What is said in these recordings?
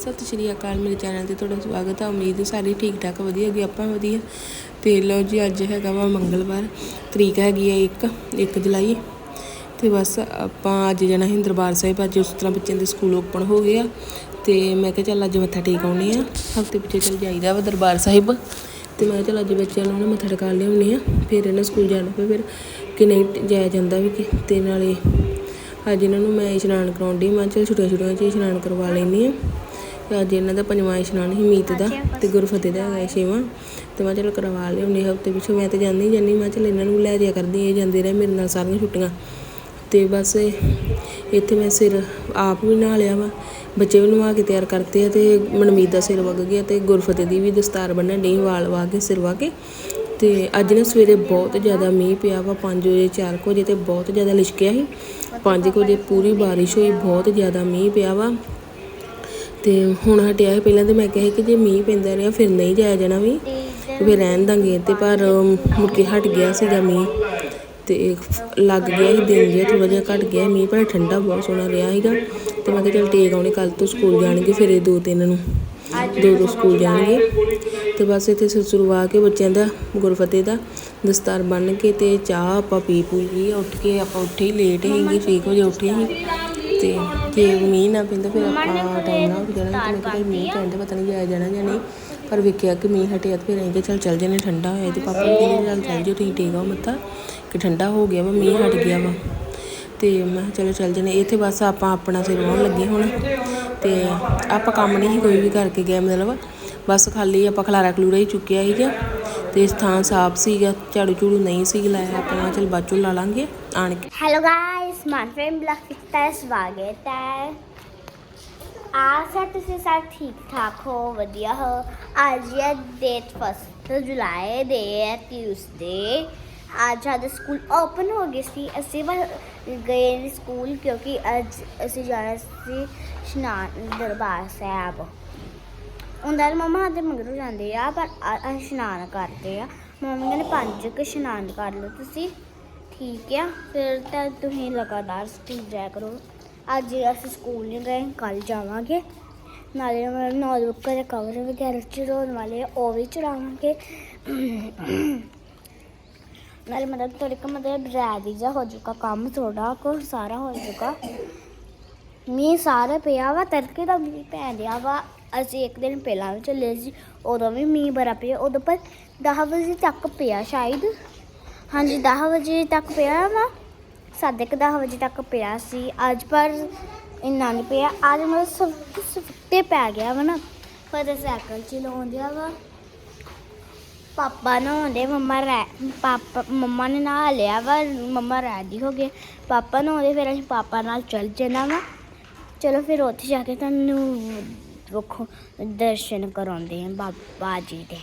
ਸਤਿ ਸ਼੍ਰੀ ਅਕਾਲ ਮੇਰੇ ਚੈਨਲ ਤੇ ਤੁਹਾਡਾ ਸਵਾਗਤ ਹੈ ਉਮੀਦ ਹੈ ਸਾਰੇ ਠੀਕ ਠਾਕ ਵਧੀਆ ਗਏ ਆਪਾਂ ਵਧੀਆ। ਤੇ ਲਓ ਜੀ, ਅੱਜ ਹੈਗਾ ਵਾ ਮੰਗਲਵਾਰ, ਤਰੀਕ ਹੈਗੀ ਹੈ 1 1 ਜੁਲਾਈ। ਤੇ ਬਸ ਆਪਾਂ ਅੱਜ ਜਾਣਾ ਸੀ ਦਰਬਾਰ ਸਾਹਿਬ, ਅੱਜ ਉਸ ਤਰ੍ਹਾਂ ਬੱਚਿਆਂ ਦੇ ਸਕੂਲ ਓਪਨ ਹੋ ਗਏ ਆ। ਤੇ ਮੈਂ ਕਿਹਾ ਚੱਲ ਅੱਜ ਮੱਥਾ ਟੇਕ ਆਉਣੇ ਆ। ਹਫ਼ਤੇ ਪਿੱਛੇ ਚੱਲ ਜਾਈਦਾ ਵਾ ਦਰਬਾਰ ਸਾਹਿਬ। ਤੇ ਮੈਂ ਕਿਹਾ ਚੱਲ ਅੱਜ ਬੱਚਿਆਂ ਨੂੰ ਨਾ ਮੱਥਾ ਟੇਕਾ ਲਿਆਉਣੇ ਆ। ਫਿਰ ਇਹਨਾਂ ਸਕੂਲ ਜਾਣਾ ਪਏ ਫਿਰ ਕਿ ਨਹੀਂ ਜਾਇਆ ਜਾਂਦਾ ਵੀ ਕਿ। ਤੇ ਨਾਲੇ ਅੱਜ ਇਹਨਾਂ ਨੂੰ ਮੈਂ ਇਸ਼ਨਾਨ ਕਰਾਉਣ ਮੈਂ ਕਿਹਾ ਚੱਲ ਛੁੱਟੀਆਂ ਛੁੱਟੀਆਂ 'ਚ ਇਸ਼ਨਾਨ ਕਰਵਾ ਲੈਂਦੀ ਆ। ਅੱਜ ਇਹਨਾਂ ਦਾ ਪੰਜਵਾਂ ਇਸ਼ਨਾਨ ਸੀ ਮੀਤ ਦਾ ਤੇ ਗੁਰਫਤਿਹ ਦਾ ਹੈਗਾ ਛੇਵਾਂ। ਤੇ ਮੈਂ ਚੱਲ ਕਰਵਾ ਲਿਆਉਂਦੇ ਹਫ਼ਤੇ ਪਿੱਛੇ ਮੈਂ ਤੇ ਜਾਂਦੀ ਜਾਂਦੀ ਮੈਂ ਚੱਲ ਇਹਨਾਂ ਨੂੰ ਲੈ ਜਾਇਆ ਕਰਦੀ ਇਹ ਜਾਂਦੇ ਰਹੇ ਮੇਰੇ ਨਾਲ ਸਾਰੀਆਂ ਛੁੱਟੀਆਂ। ਤੇ ਬਸ ਇੱਥੇ ਮੈਂ ਸਿਰ ਆਪ ਵੀ ਨਹਾ ਲਿਆ ਵਾ ਬੱਚੇ ਵੀ ਨਵਾ ਕੇ ਤਿਆਰ ਕਰਤੇ ਆ ਤੇ ਮਨਮੀਤ ਦਾ ਸਿਰ ਵਗ ਗਿਆ ਤੇ ਗੁਰਫਤਿਹ ਦੀ ਵੀ ਦਸਤਾਰ ਬੰਨਣ ਡਈ ਵਾਲ ਵਾ ਕੇ ਸਿਰ ਵਾ ਕੇ। ਤੇ ਅੱਜ ਨਾ ਸਵੇਰੇ ਬਹੁਤ ਜ਼ਿਆਦਾ ਮੀਂਹ ਪਿਆ ਵਾ 5 ਵਜੇ 4 ਵਜੇ ਤੇ ਬਹੁਤ ਜ਼ਿਆਦਾ ਲਿਸ਼ਕਿਆ ਸੀ। 5 ਵਜੇ ਪੂਰੀ ਬਾਰਿਸ਼ ਹੋਈ ਬਹੁਤ ਜ਼ਿਆਦਾ ਮੀਂਹ ਪਿਆ ਵਾ। ਤੇ ਹੁਣ ਹਟਿਆ ਹੈ ਪਹਿਲਾਂ ਤੇ ਮੈਂ ਕਿਹਾ ਸੀ ਕਿ ਜੇ ਮੀਂਹ ਪੈਂਦਾ ਰਿਹਾ ਫਿਰ ਨਹੀਂ ਜਾਇਆ ਜਾਣਾ ਵੀ। ਫਿਰ ਰਹਿਣ ਦਾਂਗੇ ਤੇ ਪਰ ਮੁੜ ਕੇ ਹਟ ਗਿਆ ਸੀਗਾ ਮੀਂਹ ਤੇ ਲੱਗ ਗਿਆ ਸੀ ਦਿਨ ਜਿਹਾ ਥੋੜਾ ਜਿਹਾ ਘਟ ਗਿਆ ਮੀਂਹ, ਪਰ ਠੰਡਾ ਬਹੁਤ ਸੋਹਣਾ ਰਿਹਾ ਸੀਗਾ। ਤੇ ਮੈਂ ਕਿਹਾ ਚੱਲ ਟੇਕ ਆਉਣੇ ਕੱਲ ਤੋਂ ਸਕੂਲ ਜਾਣਗੇ, ਫਿਰ ਇਹ ਦੋ ਤਿੰਨ ਨੂੰ ਦੋ ਦੋ ਸਕੂਲ ਜਾਣਗੇ। ਤੇ ਬਸ ਇੱਥੇ ਸੁਰਵਾ ਕੇ ਬੱਚਿਆਂ ਦਾ, ਗੁਰਫਤਿਹ ਦਾ ਦਸਤਾਰ ਬੰਨ ਕੇ ਤੇ ਚਾਹ ਆਪਾਂ ਪੀ ਪੂ ਲਈ ਉੱਠ ਕੇ ਆਪਾਂ ਉੱਠੇ ਲੇਟ ਸੀਗੇ, ਛੇ ਕੁ ਵਜੇ ਉੱਠੇ ਸੀ। ਤੇ ਜੇ ਮੀਂਹ ਨਾ ਪੈਂਦਾ ਫਿਰ ਆਪਾਂ ਟਾਈਮ ਨਾਲ ਉੱਠ ਜਾਣਾ ਤੇ ਮੈਂ ਕਿਹਾ ਮੀਂਹ ਪੈਂਦਾ ਪਤਾ ਨਹੀਂ ਜਾਇਆ ਜਾਣਾ ਜਾਂ ਨਹੀਂ। ਪਰ ਵੇਖਿਆ ਕਿ ਮੀਂਹ ਹਟਿਆ ਤੇ ਫਿਰ ਅਸੀਂ ਕਿਹਾ ਚੱਲ ਚੱਲ ਜਨੇ ਠੰਡਾ ਹੋਇਆ ਤੇ ਪਾਪਾ ਕਹਿੰਦੇ ਚੱਲ ਚੱਲ ਜਿਓ ਤੁਸੀਂ ਟੇਕ ਮੱਥਾ। ਕਿ ਠੰਡਾ ਹੋ ਗਿਆ ਵਾ ਮੀਂਹ ਹਟ ਗਿਆ ਵਾ। ਤੇ ਮੈਂ ਕਿਹਾ ਚਲੋ ਚੱਲ ਜਨੇ ਇੱਥੇ ਬਸ ਆਪਾਂ ਆਪਣਾ ਸਿਰ ਵਾਉਣ ਲੱਗੇ ਹੁਣ। ਤੇ ਆਪਾਂ ਕੰਮ ਨਹੀਂ ਕੋਈ ਵੀ ਕਰਕੇ ਗਿਆ ਮਤਲਬ ਬਸ ਖਾਲੀ ਆਪਾਂ ਖਲਾਰਾ ਖਲੂਰਾ ਹੀ ਚੁੱਕਿਆ ਸੀਗਾ। ਤੇ ਸਥਾਨ ਸਾਫ਼ ਸੀਗਾ, ਝਾੜੂ ਝੂੜੂ ਨਹੀਂ ਸੀ ਲਾਇਆ, ਆਪਾਂ ਚਲ ਬਾਚੂ ਲਾ ਲਾਂਗੇ, ਆਣ ਕੇ। ਹੈਲੋ ਗਾਇਸ ਮਾਨਫਰੇਮ ਬਲੌਗ ਵਿੱਚ ਤੁਹਾਡਾ ਸਵਾਗਤ ਹੈ। ਆਸ ਹੈ ਤੁਸੀਂ ਸਭ ਠੀਕ ਠਾਕ ਹੋ, ਵਧੀਆ ਹੋ। ਅੱਜ ਹੈ ਡੇਟ ਫਸਟ ਜੁਲਾਈ ਦੇ ਟਿਊਸਡੇ ਅੱਜ ਸਾਡੇ ਸਕੂਲ ਓਪਨ ਹੋ ਗਏ ਸੀ, ਅਸੀਂ ਗਏ ਨਹੀਂ ਸਕੂਲ ਕਿਉਂਕਿ ਅੱਜ ਅਸੀਂ ਜਾਣਾ ਸੀ ਸ਼ਨਾਨ ਦਰਬਾਰ ਸਾਹਿਬ। ਉਹਨਾਂ ਦੇ ਮਮਾ ਦੇ ਮੰਗਰੋਂ ਜਾਂਦੇ ਆ ਪਰ ਅ- ਅਸੀਂ ਇਸ਼ਨਾਨ ਕਰਦੇ ਆ। ਮੰਮੀ ਨੇ ਪੰਜ ਕੁ ਇਸ਼ਨਾਨ ਕਰ ਲਓ ਤੁਸੀਂ। ਠੀਕ ਆ ਫਿਰ ਤਾਂ ਤੁਸੀਂ ਲਗਾਤਾਰ ਸਕੂਲ ਜਾਇਆ ਕਰੋ। ਅੱਜ ਅਸੀਂ ਸਕੂਲ ਨਹੀਂ ਗਏ ਕੱਲ ਜਾਵਾਂਗੇ। ਨਾਲੇ ਮੈਂ ਨੋਟਬੁੱਕ ਦੇ ਕਵਰ ਵਗੈਰਾ ਚੜਾਉਣ ਵਾਲੇ ਆ, ਉਹ ਵੀ ਚੜਾਵਾਂਗੇ ਨਾਲੇ ਮਤਲਬ ਤੁਹਾਡੇ ਕੁ ਮਤਲਬ ਰੈਡੀ ਜਿਹਾ ਹੋ ਚੁੱਕਾ ਕੰਮ ਥੋੜਾ ਕੋ ਸਾਰਾ ਹੋ ਚੁੱਕਾ ਮੀਂਹ ਸਾਰਾ ਪਿਆ ਵਾ ਤੜਕੇ ਦਾ ਮੀਂਹ ਪੈ ਰਿਹਾ ਵਾ। ਅਸੀਂ ਇੱਕ ਦਿਨ ਪਹਿਲਾਂ ਵੀ ਚੱਲੇ ਸੀ, ਉਦੋਂ ਵੀ ਮੀਂਹ ਬੜਾ ਪਿਆ, ਉਦੋਂ ਪਰ 10 ਵਜੇ ਤੱਕ ਪਿਆ ਸ਼ਾਇਦ। ਹਾਂਜੀ 10 ਵਜੇ ਤੱਕ ਪਿਆ ਵਾ, ਸਾਢੇ ਕੁ 10 ਵਜੇ ਤੱਕ ਪਿਆ ਸੀ। ਅੱਜ ਪਰ ਇੰਨਾ ਨਹੀਂ ਪਿਆ, ਅੱਜ ਮਤਲਬ ਸਭ ਸਫਤੇ ਪੈ ਗਿਆ ਵਾ ਨਾ, ਪਰ ਸਾਈਕਲ ਚਲਾਉਂਦਿਆ ਵਾ। ਪਾਪਾ ਨਹਾਉਂਦੇ, ਮੰਮਾ ਰਹਿ, ਪਾਪਾ, ਮੰਮਾ ਨੇ ਨਹਾ ਲਿਆ ਵਾ, ਮੰਮਾ ਰੈਡੀ ਹੋ ਗਏ। ਪਾਪਾ ਨਹਾਉਂਦੇ, ਫਿਰ ਅਸੀਂ ਪਾਪਾ ਨਾਲ ਚੱਲ ਜਾਣਾ ਵਾ। ਚਲੋ ਫਿਰ ਉੱਥੇ ਜਾ ਕੇ ਤੁਹਾਨੂੰ ਰੁੱਖੋ ਦਰਸ਼ਨ ਕਰਾਉਂਦੇ ਹਾਂ ਬਾਬਾ ਜੀ ਦੇ।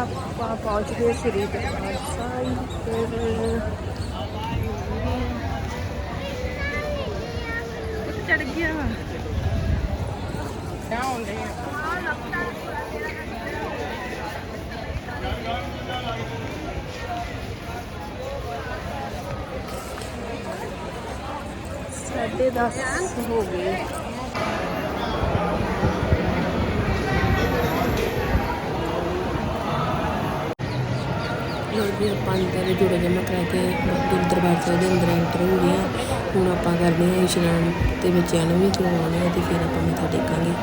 ਆਪਾਂ ਪਹੁੰਚ ਗਏ ਸ਼੍ਰੀ ਦਰਬਾਰ ਸਾਹਿਬ ਫਿਰ ਚੜ ਗਿਆ। ਕਿਆ ਹੁੰਦੇ ਸਾਢੇ 10 ਹੋ ਗਏ। ਹੋਰ ਵੀ ਆਪਾਂ ਅੰਦਰ ਜੁੜੇ ਜਮਾ ਕਰਾ ਕੇ ਗੁਰੂ ਦਰਬਾਰ ਸਾਹਿਬ ਦੇ ਅੰਦਰ ਐਂਟਰ ਹੋ ਗਏ ਹਾਂ। ਹੁਣ ਆਪਾਂ ਕਰਦੇ ਹਾਂ ਇਸ਼ਨਾਨ ਤੇ ਬੱਚਿਆਂ ਨੂੰ ਵੀ ਕਰਵਾਉਣੇ ਆ ਤੇ ਫਿਰ ਆਪਾਂ ਮੱਥਾ ਟੇਕਾਂਗੇ।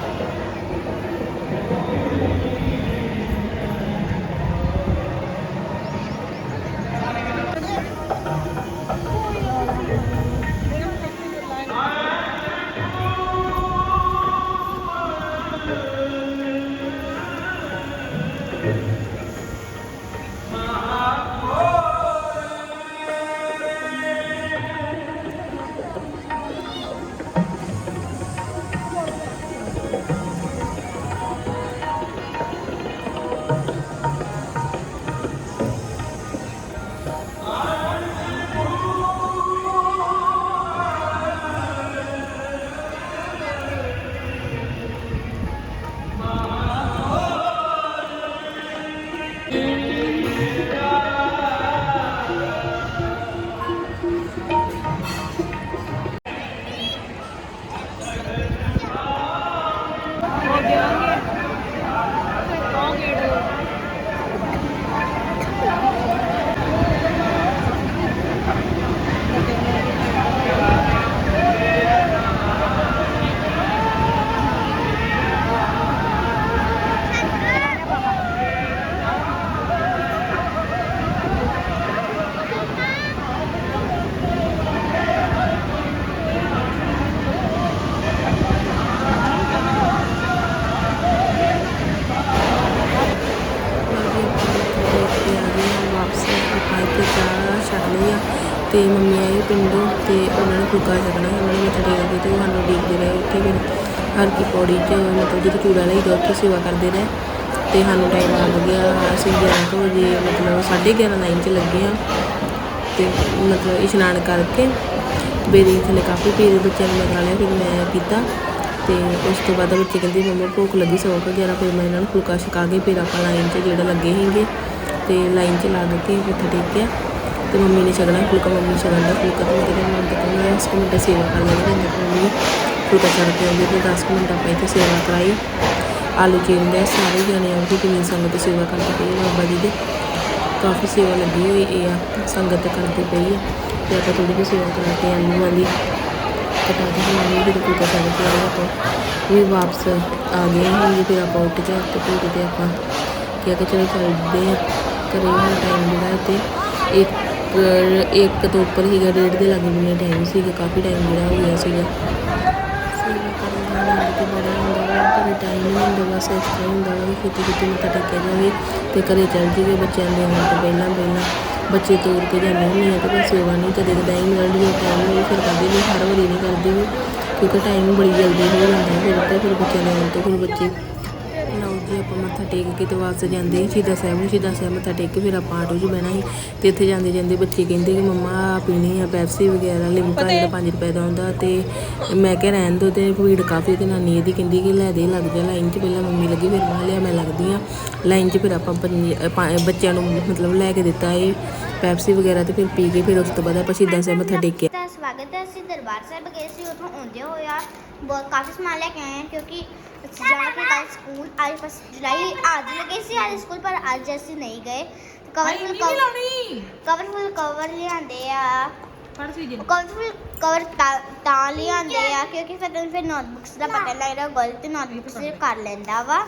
ਹਰ ਕੀ ਪੌੜੀ 'ਚ ਮਤਲਬ ਜਿੱਥੇ ਚੂੜਾ ਲਈਦਾ, ਉੱਥੇ ਸੇਵਾ ਕਰਦੇ ਰਹੇ ਤੇ ਸਾਨੂੰ ਟਾਈਮ ਲੱਗ ਗਿਆ। ਅਸੀਂ 11 ਕੁ ਵਜੇ ਮਤਲਬ 11:30 ਲਾਈਨ 'ਚ ਲੱਗੇ ਆ ਤੇ ਮਤਲਬ ਇਸ਼ਨਾਨ ਕਰਕੇ ਬੇਰੀ ਥੱਲੇ ਕਾਫੀ ਪੀਰ ਬੱਚਿਆਂ ਨੇ ਮੈਂ ਲਿਆ ਫਿਰ ਮੈਂ ਕੀਤਾ ਤੇ ਉਸ ਤੋਂ ਬਾਅਦ ਬੱਚੇ ਕਹਿੰਦੇ ਮੰਮਾ ਭੁੱਖ ਲੱਗੀ ਸੌ ਕੇ 11 ਫਿਰ ਮੈਂ ਇਹਨਾਂ ਨੂੰ ਫੁਲਕਾ ਛਕਾ ਕੇ ਫਿਰ ਆਪਾਂ ਲਾਈਨ 'ਚ ਜਿਹੜਾ ਲੱਗੇ ਸੀਗੇ ਤੇ ਲਾਈਨ 'ਚ ਲੱਗ ਕੇ ਮੱਥਾ ਟੇਕਿਆ ਤੇ ਮੰਮੀ ਨੇ ਛਕਣਾ ਫੁਲਕਾ, ਮੰਮੀ ਨੇ ਛਕਣਾ ਫੁਲਕਾ ਤੇ ਮੇਰੇ ਨਾਲ ਤਾਂ ਮੈਂ ਸੇਵਾ ਕਰ ਲੈਣੀ ਤੇ ਮੰਮੀ ਫੁਲਕਾ ਛਕ ਕੇ ਆਉਂਦੀ ਤੇ 10 ਕੁ ਮਿੰਟ ਆਪਾਂ ਇੱਥੇ ਸੇਵਾ ਕਰਾਈ। ਆਲੂ ਚੀਰਦੇ ਆ, ਸਾਰੇ ਜਣੇ ਆਉਂਦੇ ਕਿੰਨੀ ਸੰਗਤ ਸੇਵਾ ਕਰਦੇ ਪਈ ਬਾਬਾ ਜੀ ਦੀ। ਕਾਫੀ ਸੇਵਾ ਲੱਗੀ ਹੋਈ ਇਹ ਆ ਸੰਗਤ ਕਰਦੇ ਪਈ ਆ। ਤੇ ਆਪਾਂ ਥੋੜੀ ਜਿਹੀ ਸੇਵਾ ਕਰਾ ਕੇ ਆਲੂਆਂ ਦੀ ਕਟਾ ਕੇ ਹਮਾਰੀ ਵੀ ਕੋਈ ਕਟਾ ਕੇ ਆਏ ਆਪਾਂ। ਵੀ ਵਾਪਸ ਆ ਗਏ ਹਾਂ ਜੀ ਫਿਰ ਆਪਾਂ ਉੱਠ ਕੇ ਹੱਥ ਧੋ ਤੇ ਆਪਾਂ ਕਿਹਾ ਕਿ ਚਲੋ ਚੱਲਦੇ ਆ। ਘਰੇ ਹੁਣ ਟਾਈਮ ਜਿਹੜਾ ਤੇ ਇੱਕ ਇੱਕ ਤੋਂ ਉੱਪਰ ਹੀਗਾ ਡੇਢ ਦੇ ਲੱਗੇ ਬੰਨੇ ਟਾਈਮ ਸੀਗਾ ਕਾਫੀ ਟਾਈਮ ਜਿਹੜਾ ਹੋ ਗਿਆ ਸੀਗਾ। ਕਰਨ ਦਾ ਆਨੰਦ ਤੇ ਬੜਾ ਹੁੰਦਾ ਵਾ ਪਰ ਟਾਈਮ ਨਹੀਂ ਹੁੰਦਾ ਬਸ ਇਸ ਤਰ੍ਹਾਂ ਹੁੰਦਾ ਵਾ ਕਿਤੇ ਕਿਤੇ ਮੱਥਾ ਟੇਕਿਆ ਜਾਵੇ ਤੇ ਘਰੇ ਚੱਲ ਜੀਏ ਬੱਚਿਆਂ ਦੇ ਆਉਣ ਤੋਂ ਪਹਿਲਾਂ ਪਹਿਲਾਂ ਬੱਚੇ ਤੋਰ ਕੇ ਜਾਂਦੇ ਹੁੰਦੇ ਆ ਤੇ ਕੋਈ ਸੇਵਾ ਨਹੀਂ ਕਦੇ ਕਦਾਈ ਮਿਲਦੀ ਹੈ ਟਾਈਮ ਨਹੀਂ ਫਿਰ ਕਰਦੇ ਵੀ ਹਰ ਵਾਰੀ ਨਹੀਂ ਕਰਦੇ ਵੀ ਕਿਉਂਕਿ ਟਾਈਮ ਬੜੀ ਜਲਦੀ ਹੋ ਜਾਂਦਾ ਫਿਰ ਤੇ ਫਿਰ ਬੱਚਿਆਂ ਦੇ ਆਉਣ ਤੋਂ, ਫਿਰ ਬੱਚੇ ਮੱਥਾ ਟੇਕ ਕੇ ਤੇ ਵਾਪਸ ਜਾਂਦੇ ਸੀ ਸ਼ਹੀਦਾਂ ਸਾਹਿਬ ਨੂੰ ਸ਼ਹੀਦਾਂ ਸਾਹਿਬ ਮੱਥਾ ਟੇਕ ਕੇ ਫਿਰ ਆਪਾਂ ਆਟੋ 'ਚ ਬਹਿਣਾ ਸੀ ਤੇ ਇੱਥੇ ਜਾਂਦੇ ਜਾਂਦੇ ਬੱਚੇ ਕਹਿੰਦੇ ਕਿ ਮੰਮਾ ਪੀਣੀ ਆ ਪੈਪਸੀ ਵਗੈਰਾ ਲਿਮਕਾ ਜਿਹੜਾ 5 ਰੁਪਏ ਦਾ ਆਉਂਦਾ ਤੇ ਮੈਂ ਕਿਹਾ ਰਹਿਣ ਦੋ ਤੇ ਭੀੜ ਕਾਫੀ ਤੇ ਨਾਨੀ ਇਹਦੀ ਕਹਿੰਦੀ ਕਿ ਲੈ ਦੇ ਲੱਗ ਜਾ ਲਾਈਨ 'ਚ ਪਹਿਲਾਂ ਮੰਮੀ ਲੱਗੀ ਫਿਰ ਮੈਂ ਲਿਆ ਮੈਂ ਲੱਗਦੀ ਆ ਲਾਈਨ 'ਚ ਫਿਰ ਆਪਾਂ ਬੱਚਿਆਂ ਨੂੰ ਮਤਲਬ ਲੈ ਕੇ ਦਿੱਤਾ ਇਹ ਪੈਪਸੀ ਵਗੈਰਾ ਤੇ ਫਿਰ ਪੀ ਕੇ ਫਿਰ ਉਸ ਤੋਂ ਬਾਅਦ ਆਪਾਂ ਸ਼ਹੀਦਾਂ ਸਾਹਿਬ ਮੱਥਾ ਟੇਕਿਆ ਤਾਂ ਸਵਾਗਤ ਹੈ ਅਸੀਂ ਦਰਬਾਰ ਸਾਹਿਬ ਗਏ ਸੀ ਉੱਥੋਂ ਆਉਂਦੇ ਹੋਇਆ ਬਹੁਤ ਕਾਫੀ ਸਮਾਨ ਲੈ ਕੇ ਆਏ ਹਾਂ ਕਿਉਂਕਿ ਅਸੀਂ ਜਾਣਾ ਕਿ ਕੱਲ ਸਕੂਲ ਅੱਜ ਫਸਟ ਜੁਲਾਈ ਅੱਜ ਲੱਗੇ ਸੀ ਅੱਜ ਸਕੂਲ ਪਰ ਅੱਜ ਅਸੀਂ ਨਹੀਂ ਗਏ ਕਵਰਫੁਲ ਕਵਰਫੁਲ ਕਵਰ ਲਿਆਂਦੇ ਆ ਕਵਰਫੁਲ ਕਵਰ ਤਾਂ ਲਿਆਂਦੇ ਆ ਕਿਉਂਕਿ ਫਿਰ ਤੈਨੂੰ ਫਿਰ ਨੋਟਬੁੱਕਸ ਦਾ ਪਤਾ ਨਹੀਂ ਲੱਗਦਾ ਗਲਤ ਨੋਟਬੁੱਕਸ ਕਰ ਲੈਂਦਾ ਵਾ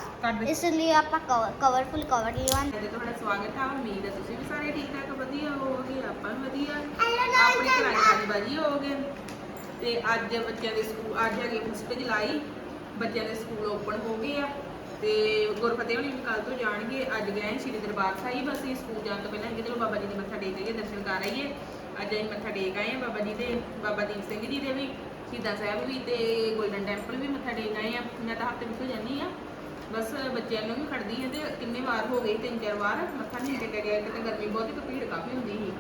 ਇਸ ਲਈ ਆਪਾਂ ਕਵਰਫੁਲ ਕਵਰ ਲਿਆਂਦੇ ਤੇ ਤੁਹਾਡਾ ਸਵਾਗਤ ਹੈ ਉਮੀਦ ਹੈ ਤੁਸੀਂ ਵੀ ਸਾਰੇ ਠੀਕ ਠਾਕ ਵਧੀਆ। ਹੋਵੋਗੇ ਆਪਾਂ ਵੀ ਵਧੀਆ ਆਪਣੀ ਦੀ ਬਾਜੀ ਹੋਵੋਗੇ ਤੇ ਅੱਜ ਬੱਚਿਆਂ ਦੇ ਸਕੂਲ ਅੱਜ ਹੈਗੇ ਫਸਟ ਜੁਲਾਈ ਬੱਚਿਆਂ ਦੇ ਸਕੂਲ ਓਪਨ ਹੋ ਗਏ ਆ ਤੇ ਗੁਰਫਤਿਹ ਹੋਣੀ ਵੀ ਕੱਲ ਤੋਂ ਜਾਣਗੇ। ਅੱਜ ਗਏ ਸ਼੍ਰੀ ਦਰਬਾਰ ਸਾਹਿਬ, ਅਸੀਂ ਸਕੂਲ ਜਾਣ ਤੋਂ ਪਹਿਲਾਂ ਕਿ ਬਾਬਾ ਜੀ ਦੇ ਮੱਥਾ ਟੇਕ ਕੇ ਦਰਸ਼ਨ ਕਰ ਆਈਏ। ਅੱਜ ਅਸੀਂ ਮੱਥਾ ਟੇਕ ਆਏ ਆ ਬਾਬਾ ਜੀ ਦੇ, ਬਾਬਾ ਦੀਪ ਸਿੰਘ ਜੀ ਦੇ ਵੀ, ਸ਼ਹੀਦਾਂ ਸਾਹਿਬ ਵੀ ਤੇ ਗੋਲਡਨ ਟੈਂਪਲ ਵੀ ਮੱਥਾ ਟੇਕ ਆਏ ਆ। ਮੈਂ ਤਾਂ ਹਫ਼ਤੇ ਵਿੱਚ ਜਾਂਦੀ ਆ, ਬਸ ਬੱਚਿਆਂ ਨੂੰ ਵੀ ਖੜਦੀ ਹੈ ਤੇ ਕਿੰਨੇ ਵਾਰ ਹੋ ਗਏ, ਤਿੰਨ ਚਾਰ ਵਾਰ ਮੱਥਾ ਨਹੀਂ ਟੇਕਿਆ ਗਿਆ ਕਿਤੇ ਗਰਮੀ ਬਹੁਤੀ ਤੇ ਭੀੜ ਕਾਫੀ ਹੁੰਦੀ ਸੀ।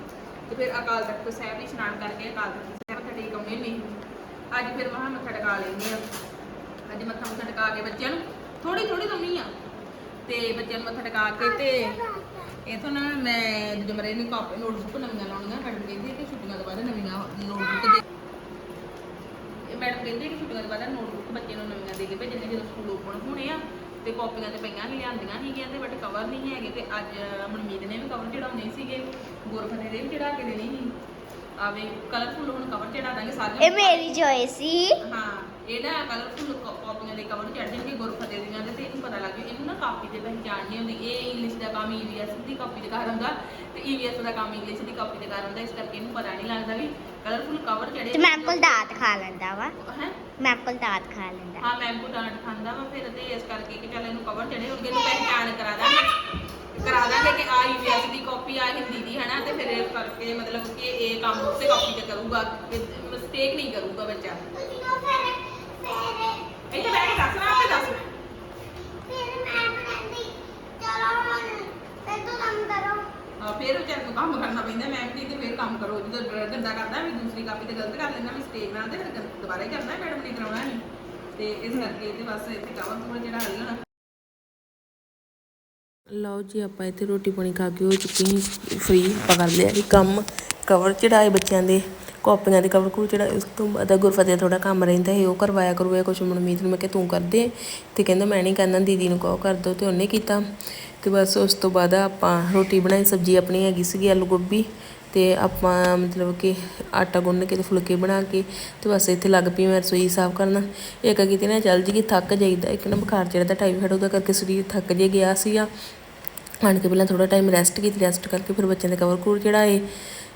ਤੇ ਫਿਰ ਅਕਾਲ ਤਖਤ ਸਾਹਿਬ ਵੀ ਇਸ਼ਨਾਨ ਕਰਕੇ ਅਕਾਲ ਤਖਤ ਸਾਹਿਬ ਮੱਥਾ ਟੇਕ ਆਉਂਦੇ ਨਹੀਂ ਅੱਜ ਫਿਰ ਮਹਾ ਮੱਥਾ ਟਿਕਾ ਲੈਂਦੇ ਆ। ਅੱਜ ਮੱਥਾ ਮੁੱਥਾ ਟਿਕਾ ਕੇ ਬੱਚਿਆਂ ਨੂੰ ਥੋੜੀ ਥੋੜੀ ਲਾਉਣੀ ਆ। ਤੇ ਬੱਚਿਆਂ ਨੂੰ ਮੱਥਾ ਟਿਕਾ ਕੇ ਤੇ ਇਥੋਂ ਨਾ ਮੈਂ ਜਦੋਂ ਮਰੇ ਨੂੰ ਕਾਪੀ ਨੋਟਬੁੱਕ ਨਵੀਆਂ ਲਾਉਣੀਆਂ ਮੈਡਮ ਕਹਿੰਦੀ ਕਿ ਛੁੱਟੀਆਂ ਤੋਂ ਬਾਅਦ ਨਵੀਆਂ ਨੋਟਬੁੱਕ ਦੇ ਇਹ ਮੈਡਮ ਕਹਿੰਦੇ ਕਿ ਛੁੱਟੀਆਂ ਤੋਂ ਬਾਅਦ ਨੋਟਬੁੱਕ ਬੱਚੇ ਨੂੰ ਨਵੀਆਂ ਦੇ ਕੇ ਭੇਜਣੇ ਜਦੋਂ ਸਕੂਲ ਓਪਨ ਹੋਣੇ ਆ ਤੇ ਕਾਪੀਆਂ ਤੇ ਪਈਆਂ ਲਿਆਂਦੀਆਂ ਸੀਗੀਆਂ ਤੇ ਬਟ ਕਵਰ ਨਹੀਂ ਹੈਗੇ ਤੇ ਅੱਜ ਮਨਮੀਤ ਨੇ ਵੀ ਕਵਰ ਚੜਾਉਣੇ ਸੀਗੇ ਗੁਰਫਤਿਹ ਦੇ ਵੀ ਚੜਾ ਕੇ ਦੇਣੇ ਸੀ। ਆਵੇ ਕਲਰਫੁਲ ਹੁਣ ਕਵਰ ਚੜਾ ਦਾਂਗੇ ਸਾਰੀਆਂ ਇਹ ਮੇਰੀ ਚੋਇਸ ਸੀ। ਹਾਂ। ਇਹਦਾ ਕਲਰਫੁਲ ਕਾਪੀਆਂ ਦੇ ਕਵਰ ਚੜ ਜਾਣਗੇ ਗੁਰਫਤਿਹ ਦੀਆਂ ਦੇ ਤੇ ਇਹਨੂੰ ਪਤਾ ਲੱਗ ਜੂ ਇਹਨੂੰ ਨਾ ਕਾਪੀ ਤੇ ਪਹਿਚਾਣ ਨਹੀਂ ਹੁੰਦੀ। ਇਹ ਇੰਗਲਿਸ਼ ਦਾ ਕੰਮ ਈਵੀਐਸ ਦੀ ਕਾਪੀ ਤੇ ਕਰ ਹੁੰਦਾ ਤੇ ਈਵੀਐਸ ਦਾ ਕੰਮ ਇੰਗਲਿਸ਼ ਦੀ ਕਾਪੀ ਤੇ ਕਰ ਹੁੰਦਾ ਇਸ ਕਰਕੇ ਇਹਨੂੰ ਪਤਾ ਨਹੀਂ ਲੱਗਦਾ ਵੀ ਕਲਰਫੁਲ ਕਵਰ ਚੜੇ ਤੇ ਮੈਮ ਕੋਲ ਦਾਤ ਖਾ ਲੈਂਦਾ ਵਾ। ਹੈ? ਮੈਮ ਕੋਲ ਦਾਤ ਖਾ ਲੈਂਦਾ। ਹਾਂ ਮੈਂ ਕੋ ਡਾਂਟ ਖਾਂਦਾ ਵਾ ਫਿਰ ਤੇ ਇਸ ਕਰਕੇ ਕਿ ਚੱਲ ਇਹਨੂੰ ਕਵਰ ਚੜੇ ਹੋਣਗੇ ਇਹਨੂੰ ਪਹਿਚਾਣ ਕਰਾ ਦਾਂਗੇ। ਕਰਾ ਦਾਂਗੇ ਕਿ ਆ ਈਵੀਐਸ ਦੀ ਕਾਪੀ ਆ ਹਿੰਦੀ ਦੀ ਹਨਾ? ਤੇ ਫਿਰ ਇਹ ਕਰਕੇ ਮਤਲਬ ਕਿ ਇਹ ਕੰਮ ਉਸੇ ਕਾਪੀ ਤੇ ਕਰੂਗਾ ਮਿਸਟੇਕ ਨਹੀਂ ਕਰੂਗਾ ਬੱਚਾ। ਇੱਥੇ ਬੈਠ ਕੇ ਦੱਸ ਨਾ ਆਪੇ ਦੱਸ ਹਾਂ ਫਿਰ ਵਿਚਾਰ ਨੂੰ ਕੰਮ ਕਰਨਾ ਪੈਂਦਾ ਮੈਂ ਵੀ ਤੇ ਫਿਰ ਕੰਮ ਕਰੋ ਜਦੋਂ ਡ- ਗੰਦਾ ਕਰਦਾ ਵੀ ਦੂਸਰੀ ਕਾਪੀ ਤੇ ਗਲਤ ਕਰ ਲੈਂਦਾ ਮਿਸਟੇਕ ਨਾਲ ਤੇ ਫਿਰ ਗੰ- ਦੁਬਾਰਾ ਹੀ ਕਰਨਾ ਮੈਡਮ ਨੇ ਕਰਾਉਣਾ ਨਹੀਂ ਤੇ ਇਸ ਕਰਕੇ ਤੇ ਬਸ ਇੱਥੇ ਕਵਰ ਥੋੜਾ ਜਿਹੜਾ ਹੱਲ ਹੋਣਾ ਲਓ ਜੀ ਆਪਾਂ ਇੱਥੇ ਰੋਟੀ ਪਾਣੀ ਖਾ ਕੇ ਹੋ ਚੁੱਕੇ ਫ੍ਰੀ ਆਪਾਂ ਕਰ ਲਿਆ ਸੀ ਕੰਮ ਕਵਰ ਚੜਾਏ ਬੱਚਿਆਂ ਦੇ ਕਾਪੀਆਂ ਦੇ ਕਵਰ ਕੁਰ ਜਿਹੜਾ ਉਸ ਤੋਂ ਬਾਅਦ ਗੁਰਫਤਿਹ ਥੋੜਾ ਕੰਮ ਰਹਿੰਦਾ ਸੀ, ਉਹ ਕਰਵਾਇਆ ਕਰਵਾਇਆ ਕੁਛ ਮਨਮੀਤ ਨੂੰ ਮੈਂ ਕਿਹਾ ਤੂੰ ਕਰਦੇ ਤੇ ਕਹਿੰਦਾ ਮੈਂ ਨਹੀਂ ਕਰਨਾ, ਦੀਦੀ ਨੂੰ ਕਹੋ ਕਰ ਦੋ, ਤੇ ਉਹਨੇ ਕੀਤਾ। ਤੇ ਬਸ ਉਸ ਤੋਂ ਬਾਅਦ ਆਪਾਂ ਰੋਟੀ ਬਣਾਈ, ਸਬਜ਼ੀ ਆਪਣੀ ਹੈਗੀ ਸੀਗੀ ਆਲੂ ਗੋਭੀ। ਤੇ ਆਪਾਂ ਮਤਲਬ ਕਿ ਆਟਾ ਗੁੰਨ ਕੇ ਤੇ ਫੁਲਕੇ ਬਣਾ ਕੇ ਤੇ ਬਸ ਇੱਥੇ ਲੱਗ ਪਈ ਮੈਂ ਰਸੋਈ ਸਾਫ਼ ਕਰਨਾ। ਇੱਕ ਕਿਤੇ ਨਾ ਚੱਲ ਜੀ ਥੱਕ ਜਾਈਦਾ, ਇੱਕ ਨਾ ਬੁਖਾਰ ਚੜਦਾ ਟਾਈਫਾਇਡ ਉਹਦਾ ਕਰਕੇ ਸਰੀਰ ਥੱਕ ਜੇ ਗਿਆ ਸੀਗਾ। ਆਣ ਕੇ ਪਹਿਲਾਂ ਥੋੜਾ ਟਾਈਮ ਰੈਸਟ ਕੀਤੀ ਰੈਸਟ ਕਰਕੇ ਫਿਰ ਬੱਚਿਆਂ ਦੇ ਕਵਰ ਕੂਰ ਜਿਹੜਾ ਚੜਾਏ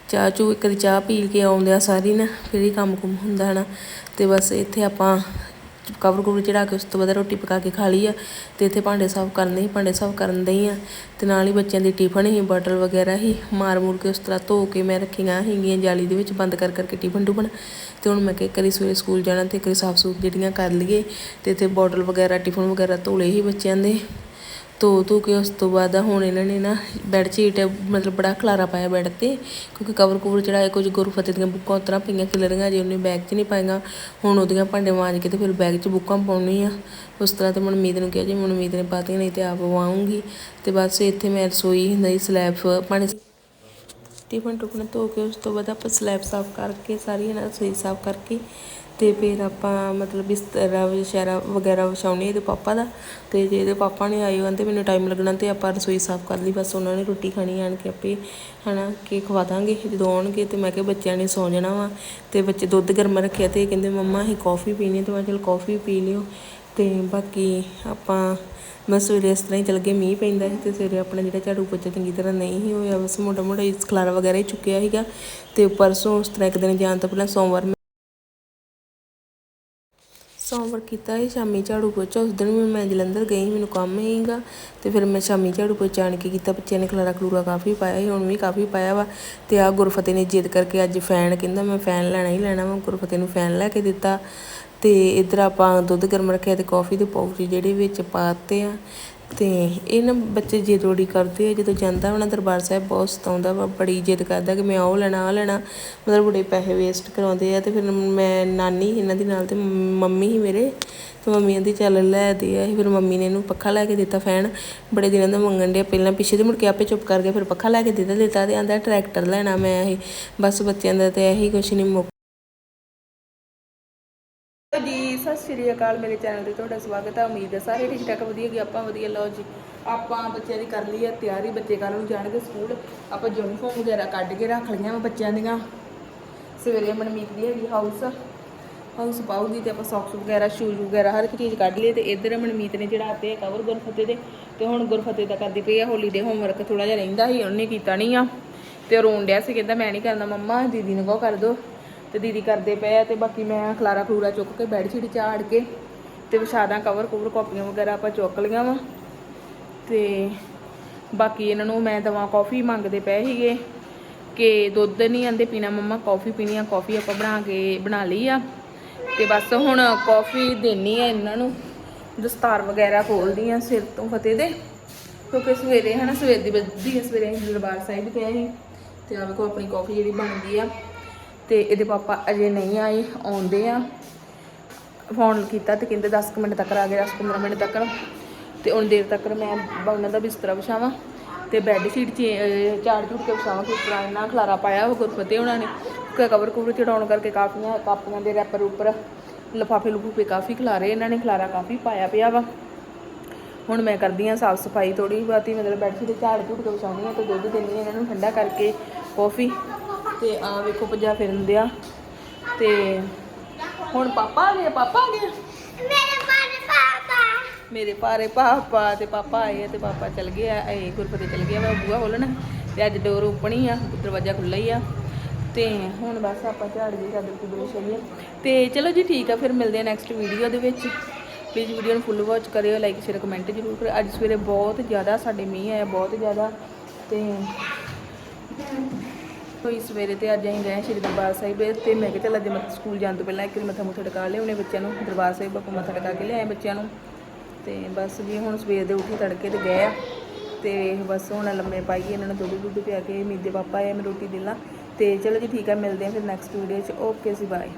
ਚਾਹ ਚੂ ਇੱਕ ਵਾਰੀ ਚਾਹ ਪੀ ਕੇ ਆਉਂਦਿਆਂ ਸਾਰੀ ਨਾ, ਫਿਰ ਹੀ ਕੰਮ ਕੁਮ ਹੁੰਦਾ ਹਨਾ। ਤੇ ਬਸ ਇੱਥੇ ਆਪਾਂ ਕਵਰ ਕੁਵਰ ਚੜਾ ਕੇ ਉਸ ਤੋਂ ਬਾਅਦ ਰੋਟੀ ਪਕਾ ਕੇ ਖਾ ਲਈ ਆ ਤੇ ਇੱਥੇ ਭਾਂਡੇ ਸਾਫ਼ ਕਰਨੇ ਹੀ, ਭਾਂਡੇ ਸਾਫ਼ ਕਰਨ ਦਈ ਆ। ਤੇ ਨਾਲ ਹੀ ਬੱਚਿਆਂ ਦੀ ਟਿਫਨ ਹੀ ਬਟਲ ਵਗੈਰਾ ਹੀ, ਮਾਰ ਮੂਰ ਕੇ ਉਸ ਤਰ੍ਹਾਂ ਧੋ ਕੇ ਮੈਂ ਰੱਖੀਆਂ ਹੈਗੀਆਂ ਜਾਲੀ ਦੇ ਵਿੱਚ ਬੰਦ ਕਰ ਕਰਕੇ ਟਿਫਨ ਟੁਫਨ। ਤੇ ਹੁਣ ਮੈਂ ਕਿ ਕਰੀ ਸਵੇਰੇ ਸਕੂਲ ਜਾਣਾ ਤੇ ਕਰੀ ਸਾਫ਼ ਸੂਫ ਜਿਹੜੀਆਂ ਕਰ ਲਈਏ। ਤੇ ਇੱਥੇ ਬੋਟਲ ਵਗੈਰਾ ਟਿਫਨ ਵਗੈਰਾ ਧੋਲੇ ਹੀ ਬੱਚਿਆਂ ਦੇ। ਧੋ ਧੋ ਕੇ ਉਸ ਤੋਂ ਬਾਅਦ ਹੁਣ ਇਹਨਾਂ ਨੇ ਨਾ ਬੈੱਡ ਸ਼ੀਟ ਮਤਲਬ ਬੜਾ ਖਲਾਰਾ ਪਾਇਆ ਬੈੱਡ ਤੇ, ਕਿਉਂਕਿ ਕਵਰ ਕੁਵਰ ਚੜਾਏ ਕੁਝ ਗੁਰਫਤਿਹ ਦੀਆਂ ਬੁੱਕਾਂ ਉਤਰਾ ਪਈਆਂ ਖਿਲਰੀਆਂ, ਜੇ ਉਹਨੇ ਬੈਗ 'ਚ ਨਹੀਂ ਪਾਈਆਂ, ਹੁਣ ਉਹਦੀਆਂ ਭਾਂਡੇ ਮਾਂਜ ਕੇ ਤੇ ਫਿਰ ਬੈਗ 'ਚ ਬੁੱਕਾਂ ਪਾਉਣੀ ਆ। ਉਸ ਤਰ੍ਹਾਂ ਤੇ ਮਨਮੀਤ ਨੂੰ ਕਿਹਾ ਜੀ, ਮਨਮੀਤ ਨੇ ਪਾਤੀਆਂ, ਨਹੀਂ ਤੇ ਆਪ ਵਾਉਂਗੀ ਤੇ ਬਸ ਇੱਥੇ ਮੈਂ ਰਸੋਈ ਹੁੰਦਾ ਸਲੈਬ ਪਾਣੀ ਟਿਫਨ ਟੁਫਨ ਧੋ ਕੇ ਉਸ ਤੋਂ ਬਾਅਦ ਆਪਾਂ ਸਲੈਬ ਸਾਫ਼ ਕਰਕੇ ਸਾਰੀ ਨਾ ਰਸੋਈ ਸਾਫ਼ ਕਰਕੇ ਅਤੇ ਫਿਰ ਆਪਾਂ ਮਤਲਬ ਬਿਸਤਰਾ ਵਗੈਰਾ ਵਗੈਰਾ ਵਿਛਾਉਣੀ ਇਹਦੇ ਪਾਪਾ ਦਾ। ਅਤੇ ਜੇ ਇਹਦੇ ਪਾਪਾ ਨੇ ਆਏ ਕਹਿੰਦੇ ਮੈਨੂੰ ਟਾਈਮ ਲੱਗਣਾ ਅਤੇ ਆਪਾਂ ਰਸੋਈ ਸਾਫ਼ ਕਰ ਲਈ, ਬਸ ਉਹਨਾਂ ਨੇ ਰੋਟੀ ਖਾਣੀ ਆਣ ਕੇ ਆਪੇ ਹੈ ਨਾ ਕਿ ਖਵਾ ਦਾਂਗੇ। ਜਦੋਂ ਆਉਣਗੇ ਅਤੇ ਮੈਂ ਕਿਹਾ ਬੱਚਿਆਂ ਨੇ ਸੌ ਜਾਣਾ ਵਾ। ਅਤੇ ਬੱਚੇ ਦੁੱਧ ਗਰਮ ਰੱਖਿਆ ਅਤੇ ਕਹਿੰਦੇ, ਮੰਮਾ, ਅਸੀਂ ਕੌਫੀ ਪੀਣੀ ਅਤੇ ਤੇ ਮੈਂ ਚਲ ਕੌਫੀ ਪੀ ਲਿਓ। ਅਤੇ ਬਾਕੀ ਆਪਾਂ, ਮੈਂ ਸਵੇਰੇ ਇਸ ਤਰ੍ਹਾਂ ਹੀ ਚਲ ਗਏ, ਮੀਂਹ ਪੈਂਦਾ ਸੀ ਤੇ ਸਵੇਰੇ ਆਪਣਾ ਜਿਹੜਾ ਝਾੜੂ ਪੋਚਾ ਚੰਗੀ ਤਰ੍ਹਾਂ ਨਹੀਂ ਹੀ ਹੋਇਆ। ਬਸ ਮੋਟਾ ਮੋਟਾ ਹੀ ਖਲਾਰਾ ਵਗੈਰਾ ਹੀ ਚੁੱਕਿਆ ਸੀਗਾ। ਤੇ ਪਰਸੋਂ ਉਸ ਤਰ੍ਹਾਂ ਇੱਕ ਦਿਨ ਜਾਣ ਤੋਂ ਪਹਿਲਾਂ ਸੋਮਵਾਰ ਮੈਂ ਸੋਮਵਾਰ ਕੀਤਾ ਸੀ, ਸ਼ਾਮੀ ਝਾੜੂ ਪੋਚਾ, ਉਸ ਦਿਨ ਵੀ ਮੈਂ ਜਲੰਧਰ ਗਈ, ਮੈਨੂੰ ਕੰਮ ਸੀਗਾ, ਤੇ ਫਿਰ ਮੈਂ ਸ਼ਾਮੀ ਝਾੜੂ ਪੋਚਾ ਆਣ ਕੇ ਕੀਤਾ, ਬੱਚਿਆਂ ਨੇ ਖਲਾਰਾ ਖਲੂਰਾ ਕਾਫੀ ਪਾਇਆ ਸੀ, ਹੁਣ ਵੀ ਕਾਫੀ ਪਾਇਆ ਵਾ, ਤੇ ਆ ਗੁਰਫਤਿਹ ਨੇ ਜਿੱਦ ਕਰਕੇ ਅੱਜ ਫੈਨ ਕਹਿੰਦਾ, ਮੈਂ ਫੈਨ ਲੈਣਾ ਹੀ ਲੈਣਾ ਵਾ ਗੁਰਫਤਿਹ ਨੂੰ ਫੈਨ ਲੈ ਕੇ ਦਿੱਤਾ, ਤੇ ਇੱਧਰ ਆਪਾਂ ਦੁੱਧ ਗਰਮ ਰੱਖਿਆ ਤੇ ਕਾਫੀ ਦੇ ਪਾਊਚ ਜਿਹੜੇ ਵਿੱਚ ਪਾਤੇ ਆ ਅਤੇ ਇਹ ਨਾ ਬੱਚੇ ਜਿੱਦ ਬੜੀ ਕਰਦੇ ਆ, ਜਦੋਂ ਜਾਂਦਾ ਉਹਨਾਂ ਦਰਬਾਰ ਸਾਹਿਬ, ਬਹੁਤ ਸਤਾਉਂਦਾ ਵਾ, ਬੜੀ ਜਿੱਦ ਕਰਦਾ ਕਿ ਮੈਂ ਉਹ ਲੈਣਾ ਆ ਲੈਣਾ। ਮਤਲਬ ਬੜੇ ਪੈਸੇ ਵੇਸਟ ਕਰਾਉਂਦੇ ਆ ਅਤੇ ਫਿਰ ਮੈਂ ਨਾਨੀ ਇਹਨਾਂ ਦੇ ਨਾਲ ਅਤੇ ਮੰਮੀ ਹੀ ਮੇਰੇ, ਤੇ ਮੰਮੀ ਕਹਿੰਦੀ ਚੱਲ ਲੈ ਦੇ ਆ। ਫਿਰ ਮੰਮੀ ਨੇ ਇਹਨੂੰ ਪੱਖਾ ਲੈ ਕੇ ਦਿੱਤਾ ਫੈਨ। ਬੜੇ ਦਿਨਾਂ ਦਾ ਮੰਗਣ ਡਿਆ, ਪਹਿਲਾਂ ਪਿੱਛੇ ਤੇ ਮੁੜ ਕੇ ਆਪੇ ਚੁੱਪ ਕਰ ਗਿਆ, ਫਿਰ ਪੱਖਾ ਲੈ ਕੇ ਦਿੱਤਾ ਦਿੱਤਾ ਤੇ ਆਂਦਾ, ਟਰੈਕਟਰ ਲੈਣਾ ਮੈਂ ਇਹ। ਬਸ ਬੱਚਿਆਂ ਦਾ ਤੇ ਇਹੀ ਕੁਛ ਨਹੀਂ ਮੁੱਕ ਸ਼੍ਰੀ ਅਕਾਲ ਮੇਰੇ ਚੈਨਲ ਤੇ ਤੁਹਾਡਾ ਸਵਾਗਤ ਹੈ। ਉਮੀਦ ਹੈ ਸਾਰੇ ਠੀਕ ਠਾਕ, ਵਧੀਆ ਗਏ ਆਪਾਂ ਵਧੀਆ, ਲਓ ਜੀ। ਆਪਾਂ ਬੱਚਿਆਂ ਦੀ ਕਰ ਲਈ ਹੈ ਤਿਆਰੀ। ਬੱਚੇ ਕੱਲ੍ਹ ਨੂੰ ਜਾਣਗੇ ਸਕੂਲ। ਆਪਾਂ ਯੂਨੀਫਾਰਮ ਵਗੈਰਾ ਕੱਢ ਕੇ ਰੱਖ ਲਈਆਂ ਵਾ ਬੱਚਿਆਂ ਦੀਆਂ। ਸਵੇਰੇ ਮਨਮੀਤ ਦੀ ਹੈਗੀ ਹਾਊਸ ਹਾਊਸ ਪਾਉਗੀ ਤੇ ਆਪਾਂ ਸੌਕਸ ਵਗੈਰਾ ਸ਼ੂਜ਼ ਵਗੈਰਾ ਹਰ ਇੱਕ ਚੀਜ਼ ਕੱਢ ਲਈ ਤੇ ਇੱਧਰ ਮਨਮੀਤ ਨੇ ਚੜਾਤੇ ਕਵਰ ਗੁਰਫਤਿਹ ਦੇ ਤੇ ਹੁਣ ਗੁਰਫਤਿਹ ਦਾ ਕਰਦੀ ਪਈ ਆ। ਹੋਲੀ ਦੇ ਹੋਮਵਰਕ ਥੋੜਾ ਜਿਹਾ ਰਹਿੰਦਾ ਸੀ, ਉਹਨੇ ਕੀਤਾ ਨਹੀਂ ਆ। ਤੇ ਰੋਣ ਡਿਆ ਸੀ, ਕਹਿੰਦਾ ਮੈਂ ਨਹੀਂ ਕਰਨਾ ਮੰਮਾ, ਦੀਦੀ ਨੂੰ ਕਹੋ ਕਰ ਦੋ। ਤੇ ਦੀਦੀ ਕਰਦੇ ਪਏ ਆ ਤੇ ਬਾਕੀ ਮੈਂ ਖਲਾਰਾ ਖਲੂਰਾ ਚੁੱਕ ਕੇ ਬੈੱਡ ਸ਼ੀਟ ਝਾੜ ਕੇ ਤੇ ਵਿਛਾਦਾ ਕਵਰ ਕੂਵਰ ਕਾਪੀਆਂ ਵਗੈਰਾ ਆਪਾਂ ਚੁੱਕ ਲਈਆਂ ਵਾ। ਤੇ ਬਾਕੀ ਇਹਨਾਂ ਨੂੰ ਮੈਂ ਦਵਾ ਕਾਫੀ ਮੰਗਦੇ ਪਏ ਸੀਗੇ ਕਿ ਦੁੱਧ ਨਹੀਂ ਆਂਦੇ ਪੀਣਾ ਮੰਮਾ ਕਾਫੀ ਪੀਣੀ ਆ ਕਾਫੀ ਆਪਾਂ ਬਣਾ ਕੇ ਬਣਾ ਲਈ ਆ। ਤੇ ਬਸ ਹੁਣ ਕਾਫੀ ਦੇਣੀ ਆ ਇਹਨਾਂ ਨੂੰ, ਦਸਤਾਰ ਵਗੈਰਾ ਖੋਲਦੀ ਆ ਸਿਰ ਤੋਂ ਫਤਿਹ ਦੇ, ਕਿਉਂਕਿ ਸਵੇਰੇ ਹਨਾ ਸਵੇਰ ਦੀ ਵੱਧਦੀ ਆ, ਸਵੇਰੇ ਦਰਬਾਰ ਸਾਹਿਬ ਗਏ ਸੀ ਤੇ ਆ ਵੇਖੋ ਆਪਣੀ ਕਾਫੀ ਜਿਹੜੀ ਬਣਦੀ ਆ। ਤੇ ਇਹਦੇ ਪਾਪਾ ਅਜੇ ਨਹੀਂ ਆਏ, ਆਉਂਦੇ ਆ। ਫੋਨ ਕੀਤਾ ਤੇ ਕਹਿੰਦੇ 10 ਕੁ ਮਿੰਟ ਤੱਕ ਆ ਗਏ 10 15 ਮਿੰਟ ਤੱਕ। ਤੇ ਹੁਣ ਦੇਰ ਤੱਕ ਮੈਂ ਉਹਨਾਂ ਦਾ ਬਿਸਤਰਾ ਵਿਛਾਵਾਂ ਤੇ ਬੈੱਡ ਸ਼ੀਟ ਝਾੜ ਝੂੜ ਕੇ ਵਿਛਾਵਾਂ, ਕਿਸ ਤਰ੍ਹਾਂ ਇਹਨਾਂ ਖਲਾਰਾ ਪਾਇਆ ਉਹ ਗੁਰਫਤੇ ਉਹਨਾਂ ਨੇ। ਕਵਰ ਕੁਵਰ ਚੜਾਉਣ ਕਰਕੇ ਕਾਫੀਆਂ, ਕਾਪੀਆਂ ਦੇ ਰੈਪਰ ਉੱਪਰ ਲਫਾਫੇ ਲਫੂਫੇ ਕਾਫੀ ਖਲਾਰੇ ਇਹਨਾਂ ਨੇ, ਖਲਾਰਾ ਕਾਫੀ ਪਾਇਆ ਪਿਆ ਵਾ। ਹੁਣ ਮੈਂ ਕਰਦੀ ਆ ਸਾਫ਼ ਸਫ਼ਾਈ ਥੋੜੀ ਬਾਤੀ ਮਤਲਬ ਬੈੱਡ ਸ਼ੀਟ ਝਾੜ ਝੂੜ ਕੇ ਵਿਛਾਉਣੀ ਆ ਤੇ ਦੁੱਧ ਦਿੰਦੀ ਆ ਇਹਨਾਂ ਨੂੰ ਠੰਡਾ ਕਰਕੇ, ਕਾਫੀ। ਤੇ ਆ ਵੇਖੋ ਭੱਜਾ ਫਿਰਨ ਦਿਆ ਤੇ ਹੁਣ ਪਾਪਾ ਆ ਗਏ ਪਾਪਾ ਆ ਗਏ ਮੇਰੇ ਪਾਪਾ ਪਾਪਾ। ਮੇਰੇ ਪਾਰੇ ਪਾਪਾ ਤੇ ਪਾਪਾ ਆਏ ਆ ਤੇ ਪਾਪਾ ਚਲ ਗਿਆ ਇਹ ਗੁਰਫਤਿਹ ਚਲ ਗਿਆ ਵਾ ਬੂਆ ਖੋਲਣ ਤੇ ਅੱਜ ਡੋਰ ਓਪਨ ਆ ਦਰਵਾਜ਼ਾ ਖੁੱਲ੍ਹਾ ਹੀ ਆ। ਤੇ ਹੁਣ ਬਸ ਆਪਾਂ ਝਾੜ ਦੀ ਚਾਦਰ ਕੁਦਰ ਛਈਏ ਤੇ ਚਲੋ ਜੀ ਠੀਕ ਆ ਫਿਰ ਮਿਲਦੇ ਆ ਨੈਕਸਟ ਵੀਡੀਓ ਦੇ ਵਿੱਚ। ਪਲੀਜ਼ ਵੀਡੀਓ ਨੂੰ ਫੁੱਲ ਵਾਚ ਕਰਿਓ ਲਾਈਕ ਸ਼ੇਅਰ ਕਮੈਂਟ ਜ਼ਰੂਰ ਕਰਿਓ। ਅੱਜ ਸਵੇਰੇ ਬਹੁਤ ਜ਼ਿਆਦਾ ਸਾਡੇ ਮੀਂਹ ਆਇਆ ਬਹੁਤ ਜ਼ਿਆਦਾ। ਤੇ ਕੋਈ ਸਵੇਰੇ ਤੇ ਅੱਜ ਅਸੀਂ ਗਏ ਸ਼੍ਰੀ ਦਰਬਾਰ ਸਾਹਿਬ ਤੇ ਮੈਂ ਕਿਹਾ ਚੱਲ ਅੱਜ ਮੈਂ ਸਕੂਲ ਜਾਣ ਤੋਂ ਪਹਿਲਾਂ ਇੱਕ ਵਾਰੀ ਮੱਥਾ ਮੁੱਥਾ ਟਿਕਾ ਉਹਨੇ ਬੱਚਿਆਂ ਨੂੰ ਦਰਬਾਰ ਸਾਹਿਬ ਆਪਾਂ ਮੱਥਾ ਟਿਕਾ ਕੇ ਲਿਆਏ ਬੱਚਿਆਂ ਨੂੰ। ਤੇ ਬਸ ਜੀ ਹੁਣ ਸਵੇਰ ਦੇ ਉੱਠੇ ਤੜਕੇ ਤੇ ਗਏ ਆ। ਤੇ ਬਸ ਹੁਣ ਲੰਮੇ ਪਾਈਏ ਇਹਨਾਂ ਨੂੰ ਦੁੱਧ ਦੁੱਧ ਪਿਆ ਕੇ ਮੀਦੇ ਪਾਪਾ ਆਏ ਮੈਂ ਰੋਟੀ ਦੇ ਲਾਂ। ਤੇ ਚਲੋ ਜੀ ਠੀਕ ਆ, ਮਿਲਦੇ ਆ ਫਿਰ ਨੈਕਸਟ ਵੀਡੀਓ 'ਚ। Okay see bye